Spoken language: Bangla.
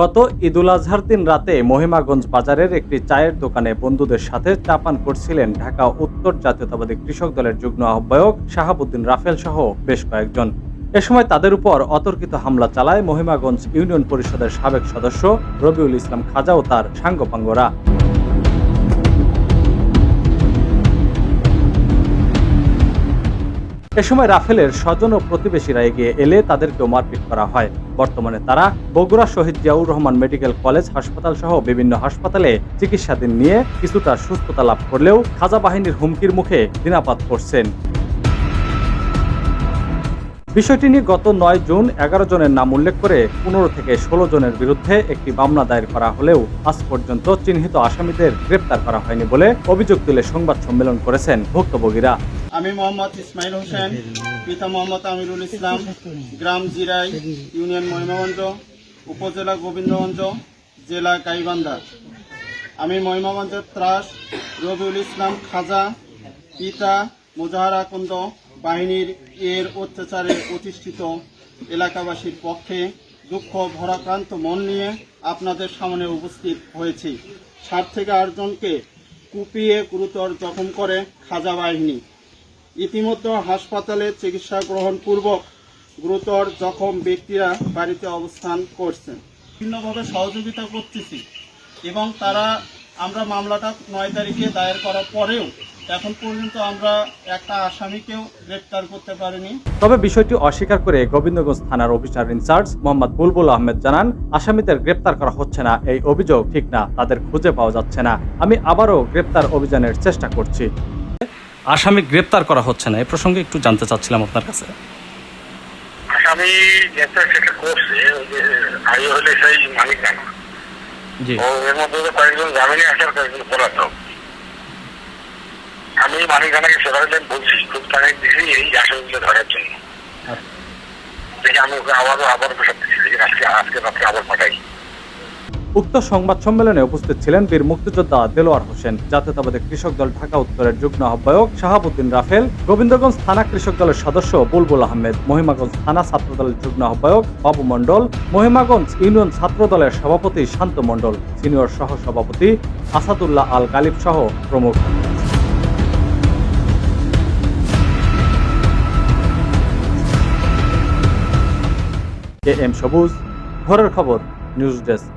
গত ঈদুল আজহার দিন রাতে মহিমাগঞ্জ বাজারের একটি চায়ের দোকানে বন্ধুদের সাথে চাপান করছিলেন ঢাকা উত্তর জাতীয়তাবাদী কৃষক দলের যুগ্ম আহ্বায়ক শাহাবুদ্দিন রাফেল সহ বেশ কয়েকজন। এ সময় তাদের উপর অতর্কিত হামলা চালায় মহিমাগঞ্জ ইউনিয়ন পরিষদের সাবেক সদস্য রবিউল ইসলাম খাজা ও তার সাঙ্গপাঙ্গরা। এ সময় রাফেলের স্বজন ও প্রতিবেশীরা এগিয়ে এলে তাদেরকেও মারপিট করা হয়। বর্তমানে তারা বগুড়া শহীদ জিয়াউর রহমান মেডিকেল কলেজ হাসপাতাল সহ বিভিন্ন হাসপাতালে চিকিৎসাধীন নিয়ে কিছুটা সুস্থতা লাভ করলেও খাজা বাহিনীর হুমকির মুখে দিনাপাত করছেন। বিষয়টি নিয়ে গত নয় জুন এগারো জনের নাম উল্লেখ করে পনেরো থেকে ষোলো জনের বিরুদ্ধে একটি মামলা দায়ের করা হলেও আজ পর্যন্ত চিহ্নিত আসামিদের গ্রেপ্তার করা হয়নি বলে অভিযোগ তুলে সংবাদ সম্মেলন করেছেন ভুক্তভোগীরা। আমি মোহাম্মদ ইসমাইল হোসেন, পিতা মোহাম্মদ আমিরুল ইসলাম, গ্রাম জিরাই, ইউনিয়ন মহিমাগঞ্জ উপজেলা গোবিন্দগঞ্জ, জেলা গাইবান্ধা। আমি মহিমাগঞ্জের ত্রাস, রবিউল ইসলাম খাজা, পিতা মোজাহারা কুন্দ বাহিনীর এর অত্যাচারে প্রতিষ্ঠিত এলাকাবাসীর পক্ষে দুঃখ ভরাক্রান্ত মন নিয়ে আপনাদের সামনে উপস্থিত হয়েছি। ষাট থেকে আটজনকে কুপিয়ে গুরুতর জখম করে খাজা বাহিনী। ইতিমধ্যে হাসপাতালে চিকিৎসা গ্রহণ পূর্বক গুরুতর জখম ব্যক্তিরা বাড়িতে অবস্থান করছেন। বিভিন্নভাবে সহযোগিতা করতেছি এবং তারা আমরা মামলাটা নয় তারিখে দায়ের করার পরেও এখন পর্যন্ত আমরা একটা আসামিকেও গ্রেপ্তার করতে পারিনি। তবে বিষয়টি অস্বীকার করে গোবিন্দগঞ্জ থানার officer in charge Mohammad Bulbul Ahmed জানান আসামিদের গ্রেপ্তার করা হচ্ছে না এই অভিযোগ ঠিক না তাদের খুঁজে পাওয়া যাচ্ছে না। আমি আবারও গ্রেপ্তার অভিযানের চেষ্টা করছি। আসামি গ্রেপ্তার করা হচ্ছে না। এই প্রসঙ্গে একটু জানতে চাচ্ছিলাম আপনার কাছে। আসামি যেটা সেটা করছে ওই হলে সেই মালিক জি। ও এর মধ্যে তো কয়েকজন জামিনে আসার কয়েকজন পলাতক। আমি মালিক জানাকে সেভাবে বলছি খুব তারিখ দিছি এই আসামিগুলো ধরার জন্য। আচ্ছা। দেখি আমি ওকে আবারও আবার বসাতে আজকে আজকে রাত্রে আবার পাঠাই। উক্ত সংবাদ সম্মেলনে উপস্থিত ছিলেন বীর মুক্তিযোদ্ধা দেলোয়ার হোসেন, জাতীয়তাবাদী কৃষক দল ঢাকা উত্তরের যুগ্ম আহ্বায়ক শাহাবুদ্দিন রাফেল, গোবিন্দগঞ্জ থানা কৃষক দলের সদস্য বুলবুল আহমেদ, মহিমাগঞ্জ থানা ছাত্র দলের যুগ্ম আহ্বায়ক বাবু মণ্ডল, মহিমাগঞ্জ ইউনিয়ন ছাত্র দলের সভাপতি শান্ত মণ্ডল, সিনিয়র সহ সভাপতি আসাদুল্লাহ আল গালিব সহ প্রমুখ। এম সবুজ, ঘরের খবর, নিউজ ডেস্ক।